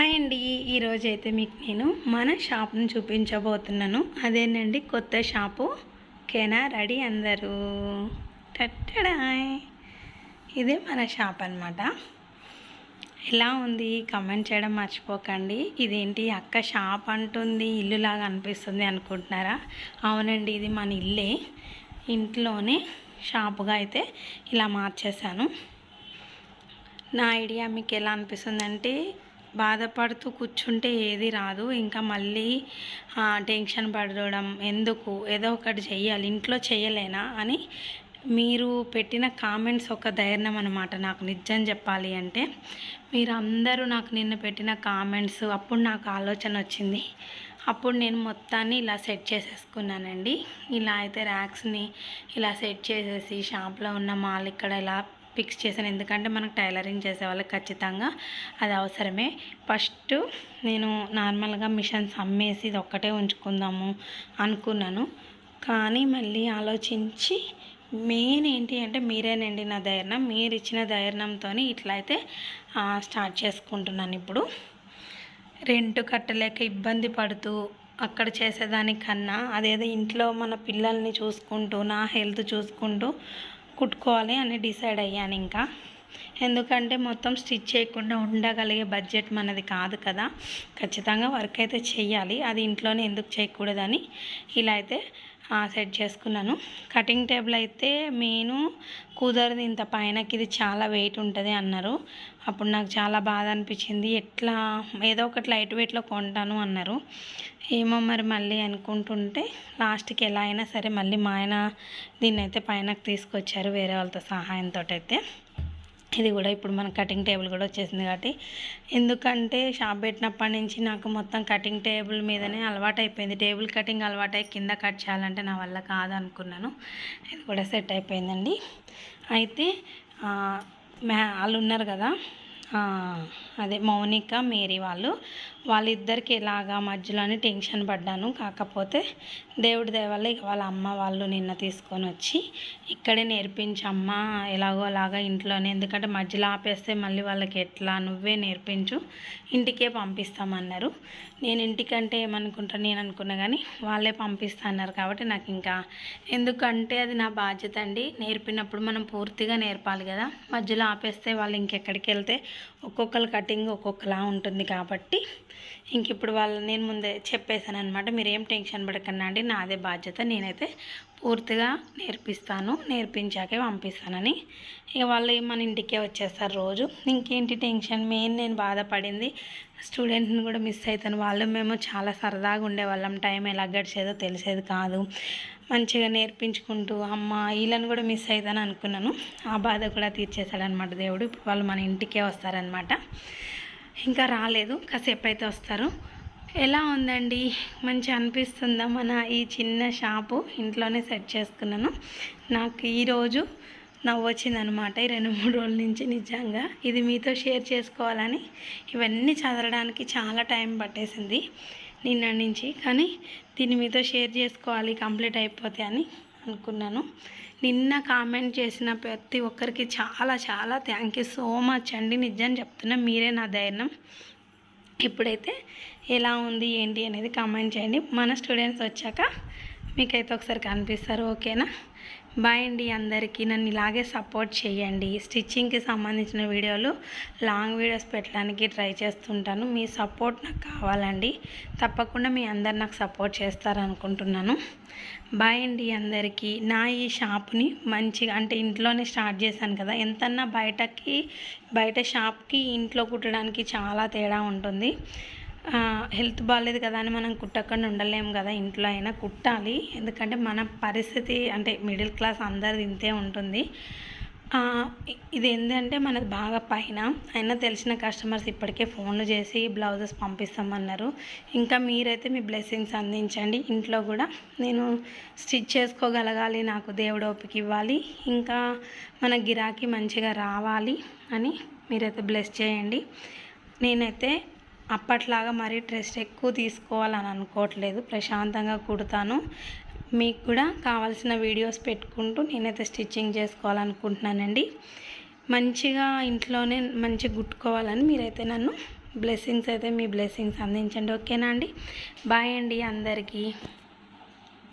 Hi అండి. ఈరోజు అయితే మీకు నేను మన షాప్ను చూపించబోతున్నాను. అదేనండి కొత్త షాపు. కేనా రెడీ అందరూ? టట్టడాయ్. ఇదే మన షాప్ అనమాట ఎలా ఉంది? కమెంట్ చేయడం మర్చిపోకండి. ఇదేంటి అక్క షాప్ అంటుంది ఇల్లులాగా అనిపిస్తుంది అనుకుంటున్నారా? అవునండి ఇది మన ఇల్లే. ఇంట్లోనే షాపుగా అయితే ఇలా మార్చేశాను. నా ఐడియా మీకు ఎలా అనిపిస్తుంది అంటే బాధపడుతూ కూర్చుంటే ఏది రాదు. ఇంకా మళ్ళీ టెన్షన్ పడడం ఎందుకు? ఏదో ఒకటి చెయ్యాలి. ఇంట్లో చేయలేనా అని మీరు పెట్టిన కామెంట్స్ ఒక ధైర్యం అనమాట నాకు నిజం చెప్పాలి అంటే మీరు అందరూ నాకు నిన్న పెట్టిన కామెంట్స్ అప్పుడు నాకు ఆలోచన వచ్చింది. అప్పుడు నేను మొత్తాన్ని ఇలా సెట్ చేసేసుకున్నానండి. ఇలా అయితే ర్యాక్స్ని ఇలా సెట్ చేసేసి షాప్లో ఉన్న మాల్ ఇక్కడ ఇలా ఫిక్స్ చేశాను. ఎందుకంటే మనకు టైలరింగ్ చేసే వాళ్ళకి ఖచ్చితంగా అది అవసరమే. ఫస్ట్ నేను నార్మల్గా మిషన్స్ అమ్మేసి ఇది ఒక్కటే ఉంచుకుందాము అనుకున్నాను. కానీ మళ్ళీ ఆలోచించి మెయిన్ ఏంటి అంటే మీరేనండి నా ధైర్యం మీరు ఇచ్చిన ధైర్యంతో ఇట్లా అయితే స్టార్ట్ చేసుకుంటున్నాను ఇప్పుడు. రెంట్ కట్టలేక ఇబ్బంది పడుతూ అక్కడ చేసేదానికన్నా అదేదో ఇంట్లో మన పిల్లల్ని చూసుకుంటూ నా హెల్త్ చూసుకుంటూ కుట్టుకోవాలి అని డిసైడ్ అయ్యాను ఇంకా. ఎందుకంటే మొత్తం స్టిచ్ చేయకుండా ఉండగలిగే బడ్జెట్ మనది కాదు కదా. ఖచ్చితంగా వర్క్ అయితే చేయాలి. అది ఇంట్లోనే ఎందుకు చేయకూడదని ఇలా అయితే సెట్ చేసుకున్నాను. కటింగ్ టేబుల్ అయితే మెయిన్ కుదరదు ఇంత పైనకి ఇది చాలా వెయిట్ ఉంటుంది అన్నారు. అప్పుడు నాకు చాలా బాధ అనిపించింది. ఎట్లా ఏదో ఒకటి లైట్ వెయిట్లో కొంటాను అన్నారు. ఏమో మరి మళ్ళీ అనుకుంటుంటే లాస్ట్కి ఎలా అయినా సరే మళ్ళీ మా ఆయన దీన్ని అయితే పైనకి తీసుకొచ్చారు వేరే వాళ్ళతో సహాయంతో అయితే ఇది కూడా ఇప్పుడు మన కటింగ్ టేబుల్ కూడా వచ్చేసింది కాబట్టి. ఎందుకంటే షాప్ పెట్టినప్పటి నుంచి నాకు మొత్తం కటింగ్ టేబుల్ మీదనే అలవాటు అయిపోయింది. టేబుల్ కటింగ్ అలవాటు అయి కింద కట్ చేయాలంటే నా వల్ల కాదనుకున్నాను ఇది కూడా సెట్ అయిపోయిందండి. అయితే మ్యా వాళ్ళు ఉన్నారు కదా అదే మౌనిక మేరీ వాళ్ళు. వాళ్ళిద్దరికి ఎలాగా మధ్యలోనే టెన్షన్ పడ్డాను. కాకపోతే దేవుడి దయవల్ల ఇక వాళ్ళ అమ్మ వాళ్ళు నిన్న తీసుకొని వచ్చి ఇక్కడే నేర్పించమ్మా ఎలాగో అలాగా ఇంట్లోనే. ఎందుకంటే మధ్యలో ఆపేస్తే మళ్ళీ వాళ్ళకి ఎట్లా? నువ్వే నేర్పించు. ఇంటికే పంపిస్తామన్నారు. నేను ఇంటికంటే ఏమనుకుంటాను నేను అనుకున్నా కానీ వాళ్ళే పంపిస్తా అన్నారు కాబట్టి నాకు ఇంకా ఎందుకంటే అది నా బాధ్యత అండి. నేర్పినప్పుడు మనం పూర్తిగా నేర్పాలి కదా. మధ్యలో ఆపేస్తే వాళ్ళు ఇంకెక్కడికి వెళ్తే ఒక్కొక్కరి కటింగ్ ఒక్కొక్కలా ఉంటుంది కాబట్టి ఇంక ఇప్పుడు వాళ్ళు నేను ముందే చెప్పేశాను అనమాట మీరు ఏం టెన్షన్ పడకండి అండి నాదే బాధ్యత నేనైతే పూర్తిగా నేర్పిస్తాను నేర్పించాకే పంపిస్తానని. ఇక వాళ్ళు మన ఇంటికే వచ్చేస్తారు రోజు. ఇంకేంటి టెన్షన్ మెయిన్ నేను బాధపడింది స్టూడెంట్ని కూడా మిస్ అవుతాను వాళ్ళు మేము చాలా సరదాగా ఉండేవాళ్ళం. టైం ఎలా గడిచేదో తెలిసేది కాదు. మంచిగా నేర్పించుకుంటూ అమ్మ వీళ్ళని కూడా మిస్ అవుతాను అనుకున్నాను. ఆ బాధ కూడా తీర్చేశాడనమాట దేవుడు. ఇప్పుడు వాళ్ళు మన ఇంటికే వస్తారనమాట ఇంకా రాలేదు. కాసేపు అయితే వస్తారు. ఎలా ఉందండి? మంచి అనిపిస్తుందా మన ఈ చిన్న షాపు? ఇంట్లోనే సెట్ చేసుకున్నాను. నాకు ఈరోజు నవ్వు వచ్చిందనమాట ఈ రెండు మూడు రోజుల నుంచి నిజంగా. ఇది మీతో షేర్ చేసుకోవాలని. ఇవన్నీ చదవడానికి చాలా టైం పట్టేసింది. నిన్న నుంచి కానీ దీన్ని మీతో షేర్ చేసుకోవాలి కంప్లీట్ అయిపోతే అని అనుకున్నాను. నిన్న కామెంట్ చేసిన ప్రతి ఒక్కరికి చాలా చాలా థ్యాంక్ యూ సో మచ్ అండి. నిజం చెప్తున్నా మీరే నా ధైర్యం. ఇప్పుడైతే ఎలా ఉంది ఏంటి అనేది కామెంట్ చేయండి. మన స్టూడెంట్స్ వచ్చాక మీకైతే ఒకసారి కనిపిస్తారు ఓకేనా? బాయ్ అండి అందరికీ. నన్ను ఇలాగే సపోర్ట్ చేయండి. స్టిచ్చింగ్కి సంబంధించిన వీడియోలు లాంగ్ వీడియోస్ పెట్టడానికి ట్రై చేస్తుంటాను. మీ సపోర్ట్ నాకు కావాలండి. తప్పకుండా మీ అందరు నాకు సపోర్ట్ చేస్తారనుకుంటున్నాను. బాయ్ అండి అందరికీ. నా ఈ షాప్ని మంచిగా అంటే ఇంట్లోనే స్టార్ట్ చేశాను కదా. ఎంతన్నా బయటకి బయట షాప్కి ఇంట్లో కుట్టడానికి చాలా తేడా ఉంటుంది. హెల్త్ బాగాలేదు కదా అని మనం కుట్టకుండా ఉండలేము కదా ఇంట్లో అయినా కుట్టాలి. ఎందుకంటే మన పరిస్థితి అంటే మిడిల్ క్లాస్ అందరిది ఇంతే ఉంటుంది. ఇది ఏంటంటే మనది బాగా పైన. అయినా తెలిసిన కస్టమర్స్ ఇప్పటికే ఫోన్లు చేసి బ్లౌజెస్ పంపిస్తామన్నారు. ఇంకా మీరైతే మీ బ్లెస్సింగ్స్ అందించండి. ఇంట్లో కూడా నేను స్టిచ్ చేసుకోగలగాలి నాకు దేవుడు ఓపిక ఇవ్వాలి ఇంకా మన గిరాకీ మంచిగా రావాలి అని మీరైతే బ్లెస్ చేయండి. నేనైతే అప్పట్లాగా మరీ ట్రెస్ట్ ఎక్కువ తీసుకోవాలని అనుకోవట్లేదు. ప్రశాంతంగా కుడతాను. మీకు కూడా కావాల్సిన వీడియోస్ పెట్టుకుంటూ నేనైతే స్టిచ్చింగ్ చేసుకోవాలనుకుంటున్నానండి. మంచిగా ఇంట్లోనే మంచిగా కుట్టుకోవాలని మీరైతే నన్ను బ్లెస్సింగ్స్ అయితే మీ బ్లెస్సింగ్స్ అందించండి. ఓకేనా అండి? బాయ్ అండి అందరికీ.